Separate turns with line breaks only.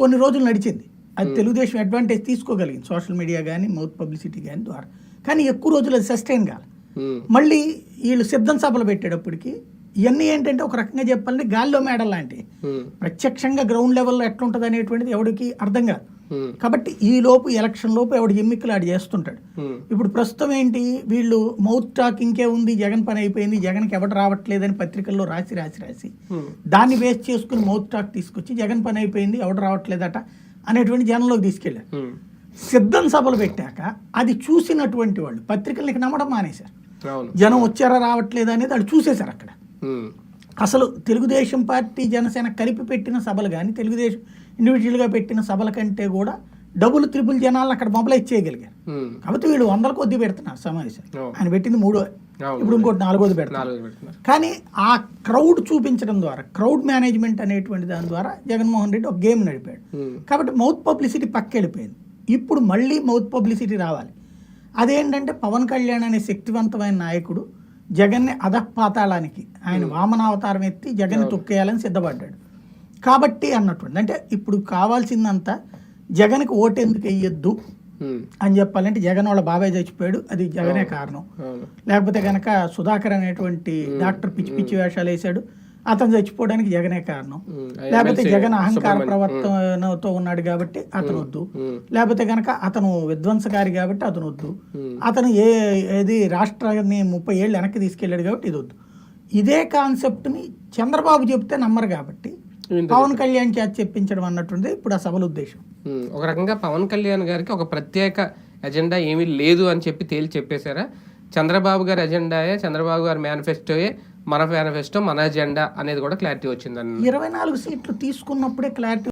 కొన్ని రోజులు నడిచింది. అది తెలుగుదేశం అడ్వాంటేజ్ తీసుకోగలిగింది. సోషల్ మీడియా కానీ మౌత్ పబ్లిసిటీ కానీ ద్వారా. కానీ ఎక్కువ రోజులు అది సస్టైన్ కాదు మళ్ళీ వీళ్ళు సిద్ధం సభలు పెట్టేటప్పటికి ఇవన్నీ ఏంటంటే ఒక రకంగా చెప్పాలంటే గాల్లో మేడల్ లాంటివి ప్రత్యక్షంగా గ్రౌండ్ లెవెల్లో ఎట్లుంటుంది అనేటువంటిది ఎవడికి అర్థం కాదు. కాబట్టి ఈ లోపు ఎలక్షన్ లోపు ఎవడు ఎమ్మికలు ఆడు చేస్తుంటాడు.
ఉమ్,
ఇప్పుడు ప్రస్తుతం ఏంటి? వీళ్ళు మౌత్ టాకింగ్కే ఉంది జగన్ పని అయిపోయింది జగన్కి ఎవడు రావట్లేదని పత్రికల్లో రాసి రాసి రాసి
ఉమ్,
దాన్ని బేస్ చేసుకుని మౌత్ టాక్ తీసుకొచ్చి జగన్ పని అయిపోయింది ఎవడు రావట్లేదట అనేటువంటి జనంలోకి తీసుకెళ్ళారు. సిద్ధం సభలు పెట్టాక అది చూసినటువంటి వాళ్ళు పత్రికలకి నమ్మడం మానేశారు. జనం వచ్చారా రావట్లేదా అనేది వాళ్ళు చూసేశారు అక్కడ. అసలు తెలుగుదేశం పార్టీ జనసేన కలిపి పెట్టిన సభలు కానీ తెలుగుదేశం ఇండివిజువల్గా పెట్టిన సభల కంటే కూడా డబుల్ త్రిబుల్ జనాలను అక్కడ మొబలైజ్ చేయగలిగారు. కాబట్టి వీళ్ళు వందల కొద్ది పెడుతున్నారు సమావేశం. ఆయన పెట్టింది మూడో. ఇప్పుడు ఇంకోటి నాలుగోది పెడతారు
పెడుతున్నారు.
కానీ ఆ క్రౌడ్ చూపించడం ద్వారా క్రౌడ్ మేనేజ్మెంట్ అనేటువంటి దాని ద్వారా జగన్మోహన్ రెడ్డి ఒక గేమ్ నడిపాడు. కాబట్టి మౌత్ పబ్లిసిటీ పక్కెళ్ళిపోయింది ఇప్పుడు మళ్ళీ మౌత్ పబ్లిసిటీ రావాలి. అదేంటంటే పవన్ కళ్యాణ్ అనే శక్తివంతమైన నాయకుడు జగన్ని అధపాతాళానికి ఆయన వామనావతారం ఎత్తి జగన్ని తొక్కేయాలని సిద్ధపడ్డాడు. కాబట్టి అన్నటువంటి అంటే ఇప్పుడు కావాల్సిందంతా జగన్కి ఓటెందుకు వేయొద్దు
ఉమ్,
అని చెప్పాలంటే జగన్ వాళ్ళ బాబాయ్ చచ్చిపోయాడు. అది జగనే కారణం. లేకపోతే కనుక సుధాకర్ అనేటువంటి డాక్టర్ పిచ్చి పిచ్చి వేషాలు వేశాడు. అతను చచ్చిపోవడానికి జగనే కారణం. లేకపోతే జగన్ అహంకార. ప్రవర్తనతో ఉన్నాడు కాబట్టి అతను వద్దు లేకపోతే కనుక అతను విధ్వంసకారి కాబట్టి అతను వద్దు అతను ఏ ఏది రాష్ట్రాన్ని ముప్పై ఏళ్ళు వెనక్కి తీసుకెళ్ళాడు కాబట్టి ఇది వద్దు ఇదే కాన్సెప్ట్ని చంద్రబాబు చెప్తే నమ్మరు కాబట్టి పవన్ కళ్యాణ్ చేత చెప్పించడం అన్నటువంటి ఇప్పుడు ఆ సభల ఉద్దేశం.
ఒక రకంగా పవన్ కళ్యాణ్ గారికి ఒక ప్రత్యేక ఎజెండా ఏమీ లేదు అని చెప్పి తేల్చి చెప్పేశారా? చంద్రబాబు గారి ఎజెండాయే చంద్రబాబు గారి మేనిఫెస్టోయే మన మేనిఫెస్టో మన ఎజెండా అనేది కూడా క్లారిటీ వచ్చిందని.
ఇరవై నాలుగు సీట్లు తీసుకున్నప్పుడే క్లారిటీ